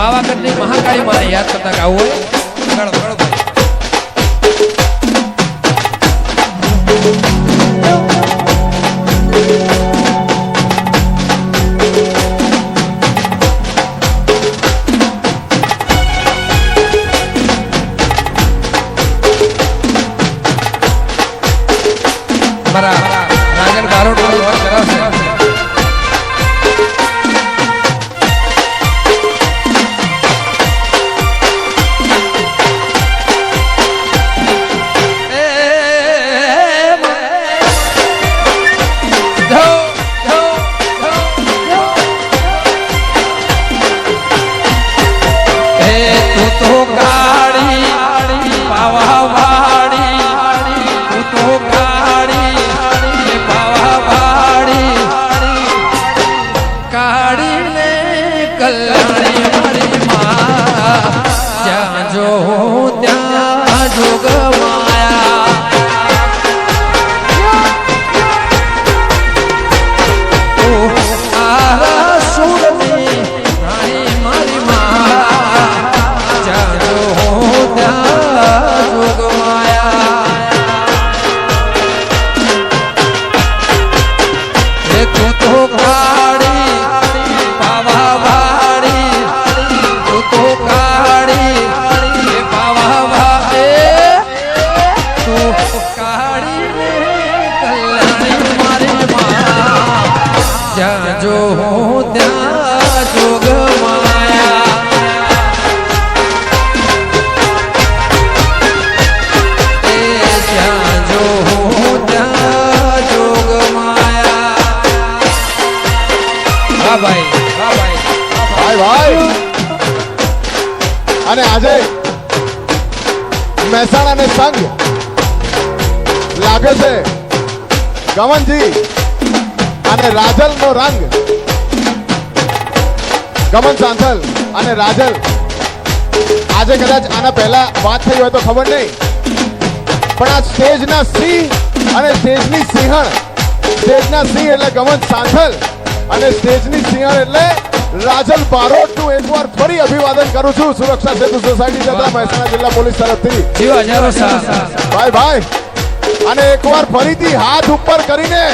પાવાગઢની મહાકાળી માને યાદ કરતા ગાવું હોય. વગાડો વગાડો અને આજે મહેસાણા ને સંઘ લાગે છે ગમનજી અને રાજલ નો રંગ. ગમન સાંથલ અને રાજલ. આજે કદાચ આના પહેલા વાત થઈ હોય તો ખબર નહીં. પણ આ સ્ટેજના સિંહ અને સ્ટેજની સિંહણ. સ્ટેજના સિંહ એટલે ગમન સાંથલ અને સ્ટેજની સિંહણ એટલે રાજલ બારોટનું એકવાર ફરી અભિવાદન કરું છું. સુરક્ષા સેતુ સોસાયટી તથા મહેસાણા જિલ્લા પોલીસ તરફથી. ભાઈ ભાઈ. અને એકવાર ફરીથી હાથ ઉપર કરીને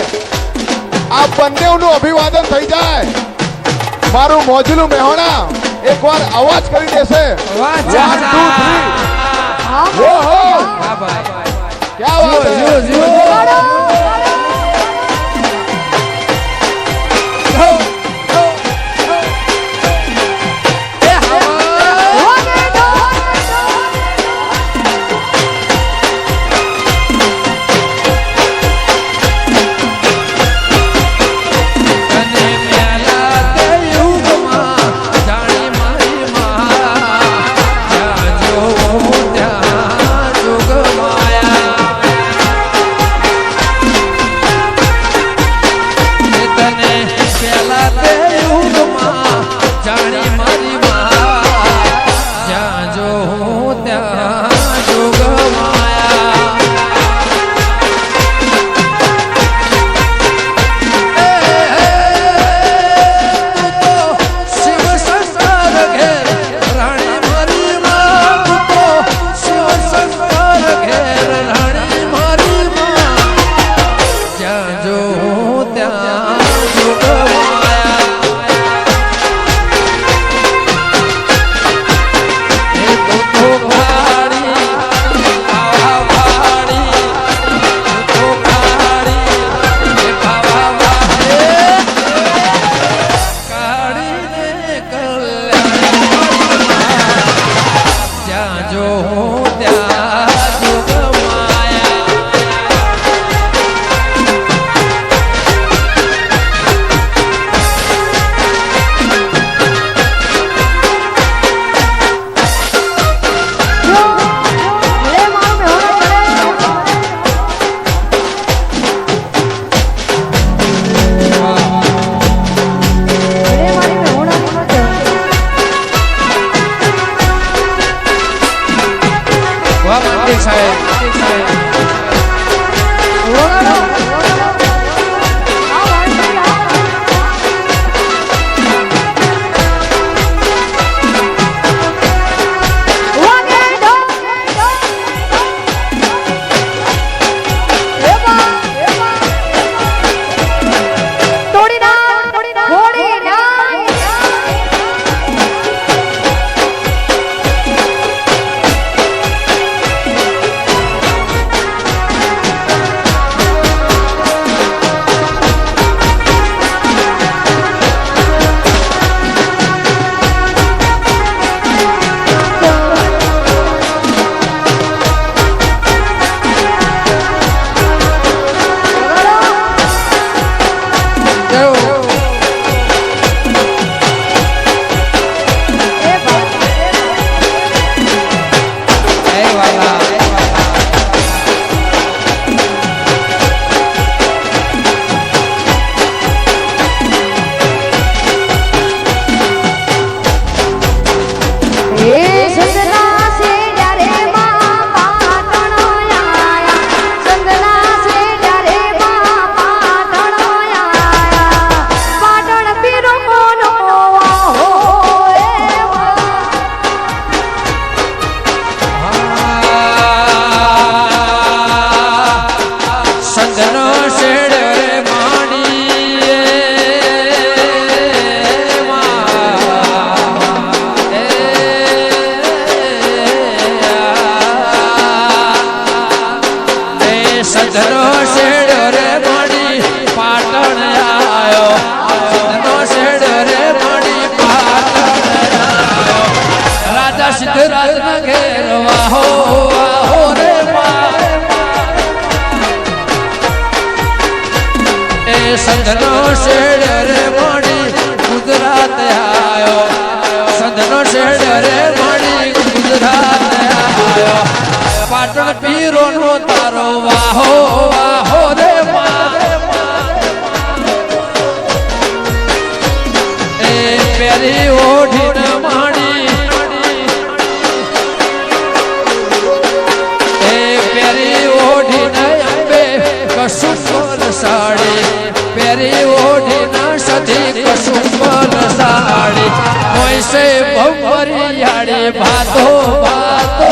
આ બંનેનું અભિવાદન થઈ જાય. મારું મોજલું મેહોણા એકવાર અવાજ કરી દેશે. ક્યાં વાત માંડે સાહેબ શિખર ઘેરવા હો આહો રે એ સદનો શેડ રે મણી ગુજરાત આયો સદનો શેડ રે મણી ગુજરાત આયો પાટણ પીરો નો તારો વાહો ઓઢીને સધી કસુંબલ સાડી. મોઈસે ભંવરિયાળી ભાતો ભાતો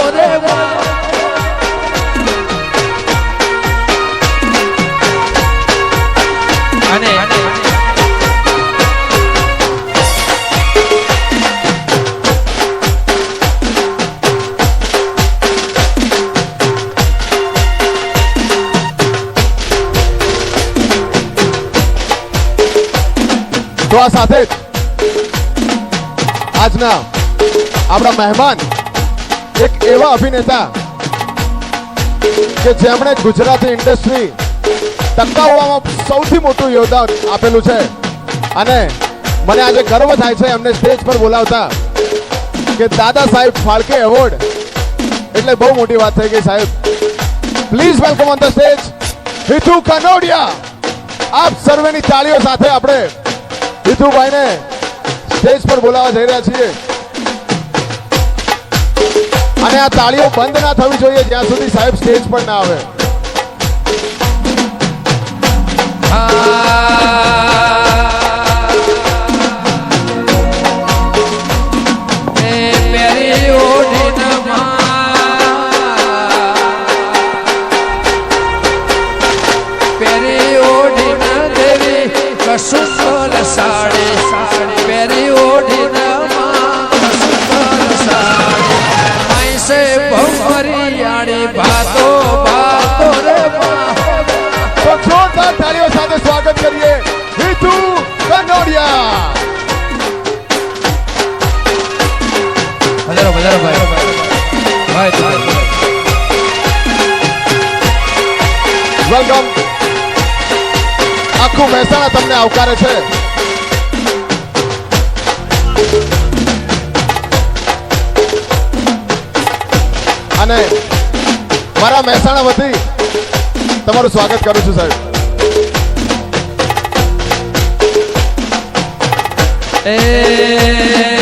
તો સાથે આજના આપણા મહેમાન એક એવા અભિનેતા કે જેમણે ગુજરાતી ઇન્ડસ્ટ્રી ટકાવવામાં સૌથી મોટું યોગદાન આપેલું છે. અને મને આજે ગર્વ થાય છે એમને સ્ટેજ પર બોલાવતા કે દાદા સાહેબ ફાળકે એવોર્ડ. એટલે બહુ મોટી વાત થઈ ગઈ સાહેબ. Please welcome on the stage Hitu Kanodia. આપ સર્વેની તાળીઓ સાથે આપણે હિતુભાઈને સ્ટેજ પર બોલાવવા જઈ રહ્યા છીએ. અને આ તાળીઓ બંધ ના થવી જોઈએ જ્યાં સુધી સાહેબ સ્ટેજ પર ના આવે. આઈસે ભંવરિયાળી ભાતો ભાતો રે તો જોરદાર તાળીઓ સાથે સ્વાગત કરીએ હિતુ કનોડિયા વધારો વધારો ભાઈ. ભાઈ ભાઈ વેલકમ આખું મહેસાણા તમને આવકારે છે. અને મારા મહેસાણા વતી તમારું સ્વાગત કરું છું સાહેબ. એ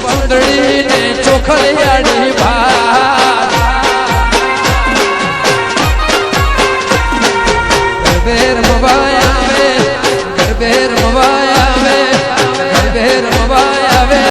ચૂંદડી ને ચોખલિયાળી